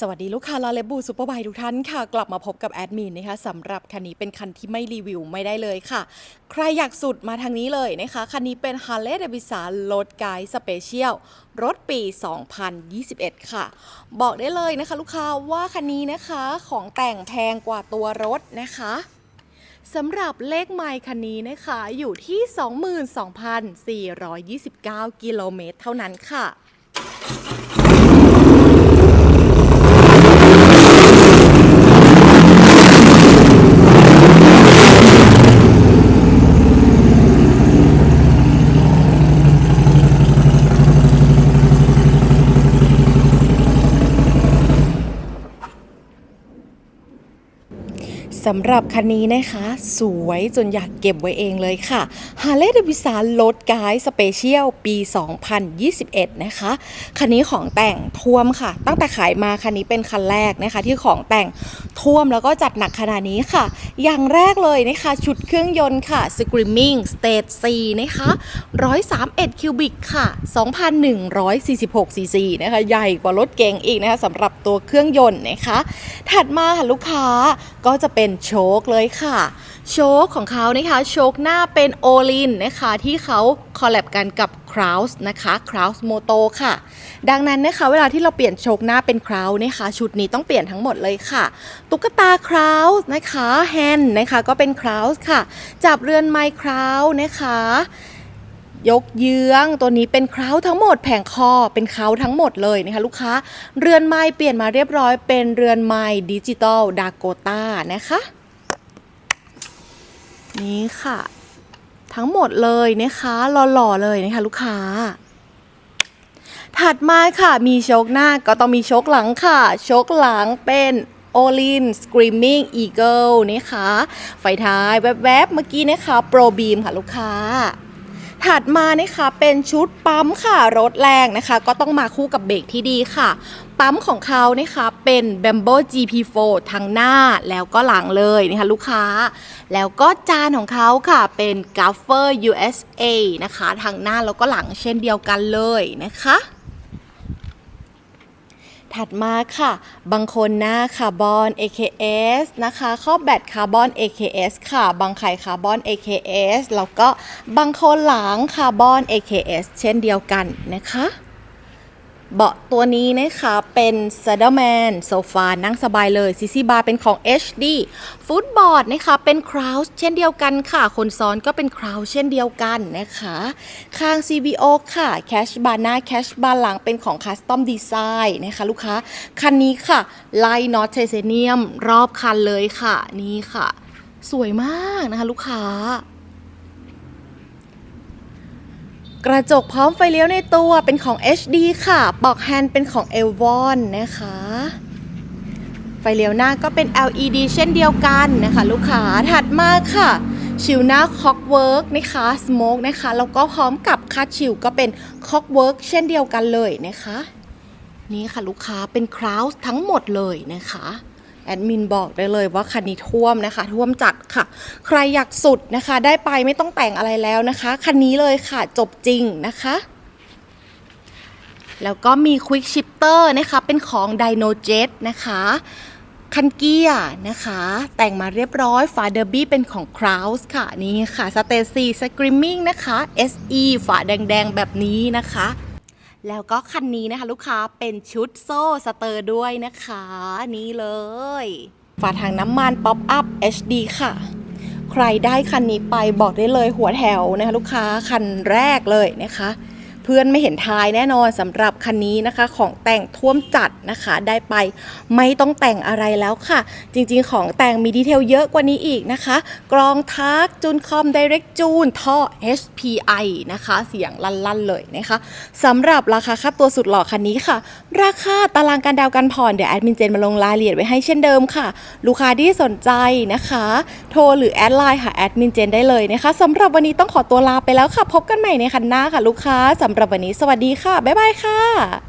สวัสดีลูกค้าลาเลบูซูเปอร์ไบทุกท่านค่ะ กลับมาพบกับแอดมินนะคะสำหรับคันนี้เป็นคันที่ไม่รีวิวไม่ได้เลยค่ะ ใครอยากสุดมาทางนี้เลยนะคะ คันนี้เป็น Harley Davidson Road Guide Special รถปี 2021 ค่ะ บอกได้เลยนะคะ ลูกค้าว่าคันนี้นะคะของแต่งแพงกว่าตัวรถนะคะสำหรับเลขไมล์คันนี้นะคะอยู่ที่ 22,429 กิโลเมตรเท่านั้นค่ะ สำหรับคันนี้นะคะ สวยจนอยากเก็บไว้เองเลยค่ะ Harley Davidson Road Guide Special ปี 2021 นะคะ คันนี้ของแต่งท่วมค่ะ ตั้งแต่ขายมาคันนี้เป็นคันแรกนะคะ ที่ของแต่ง ท่วมแล้วก็จัดหนักขนาดนี้ค่ะ อย่างแรกเลยนะคะ ชุดเครื่องยนต์ค่ะ Screaming Stage C นะคะ 131 คิวบิกค่ะ 2,146 ซีซีนะคะ ใหญ่กว่ารถเก๋งอีกนะคะสำหรับตัวเครื่องยนต์นะคะ ถัดมาค่ะลูกค้าก็จะเป็นโชคเลยค่ะ โชคของเขานะคะ โชคหน้าเป็นโอลินนะคะ ที่เขาคอลแลบกันกับ c r o u s นะคะ c r o u s Moto ค่ะ ดังนั้นนะคะเวลาที่เราเปลี่ยนโชคหน้าเป็น c r o u s นะคะชุดนี้ต้องเปลี่ยนทั้งหมดเลยค่ะ ตุ๊กตา c r o u s นะคะแฮนนะคะก็เป็น c r o u s ค่ะ จับเรือนไมค์ c r o u s นะคะยกเยื้องตัวนี้เป็นเคราทั้งหมดแผงคอเป็นเคราทั้งหมดเลยนะคะลูกค้า เรือนไม้เปลี่ยนมาเรียบร้อยเป็นเรือนไม้ดิจิตอลดาโกต้านะคะ นี่ค่ะ ทั้งหมดเลยนะคะหล่อๆเลยนะคะลูกค้า ถัดมาค่ะมีโชกหน้าก็ต้องมีโชกหลังค่ะ โชกหลังเป็นโอลิน Screaming Eagle นะคะ ไฟท้ายแวบๆ เมื่อกี้นะคะ โปรบีมค่ะลูกค้า ถัดมานะคะเป็นชุดปั๊มค่ะรถแรงนะคะ ก็ต้องมาคู่กับเบรกที่ดีค่ะ ปั๊มของเขานะคะเป็น b a m b o GP4 ทั้งหน้าแล้วก็หลังเลยนะคะลูกค้า แล้วก็จานของเขาค่ะเป็น g a f f e r USA นะคะทั้งหน้าแล้วก็หลังเช่นเดียวกันเลยนะคะ ถัดมาค่ะ บางคนหน้าคาร์บอน AKS นะคะข้อแบตคาร์บอน AKS ค่ะ บางไข่คาร์บอน AKS แล้วก็บางคนหลังคาร์บอน AKS เช่นเดียวกันนะคะ เบาะตัวนี้นะคะเป็น s a d d l e m a n โซฟานั่งสบายเลยซีซีบาร์เป็นของ HD ฟุตบอร์ดนะคะเป็น c r o u s เช่นเดียวกันค่ะ คนซ้อนก็เป็น c r o u s เช่นเดียวกันนะคะ ข้าง CVO ค่ะ Cash Bar หน้า Cash Bar หลังเป็นของ Custom Design นะคะลูกค้า คันนี้ค่ะ ไลน์น็อตไทเทเนียมรอบคันเลยค่ะ นี่ค่ะ สวยมากนะคะลูกค้า กระจกพร้อมไฟเลี้ยวในตัวเป็นของ HD ค่ะ ปลอกแฮนด์เป็นของ e l v o n นะคะ ไฟเลี้ยวหน้าก็เป็น LED เช่นเดียวกันนะคะ ลูกค้าถัดมาค่ะ ชิวหน้า Clockwork นะคะ Smoke นะคะ แล้วก็พร้อมกับคัดชิวก็เป็น Clockwork เช่นเดียวกันเลยนะคะ นี่ค่ะลูกค้าเป็นคราวส์ทั้งหมดเลยนะคะ แอดมินบอกได้เลยว่าคันนี้ท่วมนะคะ ท่วมจัดค่ะ ใครอยากสุดนะคะ ได้ไปไม่ต้องแต่งอะไรแล้วนะคะ คันนี้เลยค่ะจบจริงนะคะแล้วก็มี Quick Shifter นะคะ เป็นของ Dino Jet นะคะ คันเกียร์นะคะ แต่งมาเรียบร้อย ฝาเดอร์บี้เป็นของ c r o u s ค่ะ นี่ค่ะ สเตซี่สกรีมมิ่งนะคะ SE ฝาแดงๆ แบบนี้นะคะ แล้วก็คันนี้นะคะลูกค้าเป็นชุดโซ่สเตอร์ด้วยนะคะ นี่เลย ฝาถังน้ำมันป๊อปอัพ HD ค่ะ ใครได้คันนี้ไปบอกได้เลยหัวแถวนะคะลูกค้าคันแรกเลยนะคะ เพื่อนไม่เห็นทายแน่นอนสำหรับคันนี้นะคะ ของแต่งท่วมจัดนะคะ ได้ไปไม่ต้องแต่งอะไรแล้วค่ะ จริงๆ ของแต่งมีดีเทลเยอะกว่านี้อีกนะคะ กรองทักจูนคอม Direct จูนท่อ HPI นะคะ เสียงลั่นๆเลยนะคะสำหรับราคาค่าตัวสุดหล่อคันนี้ค่ะ ราคาตารางการดาวน์การผ่อนเดี๋ยวแอดมินเจนมาลงรายละเอียดไว้ให้เช่นเดิมค่ะ ลูกค้าที่สนใจนะคะ โทรหรือแอดไลน์หาแอดมินเจนได้เลยนะคะสำหรับวันนี้ต้องขอตัวลาไปแล้วค่ะ พบกันใหม่ในคันหน้าค่ะ ลูกค้าสำหรับวันนี้ สวัสดีค่ะ บ๊ายบายค่ะ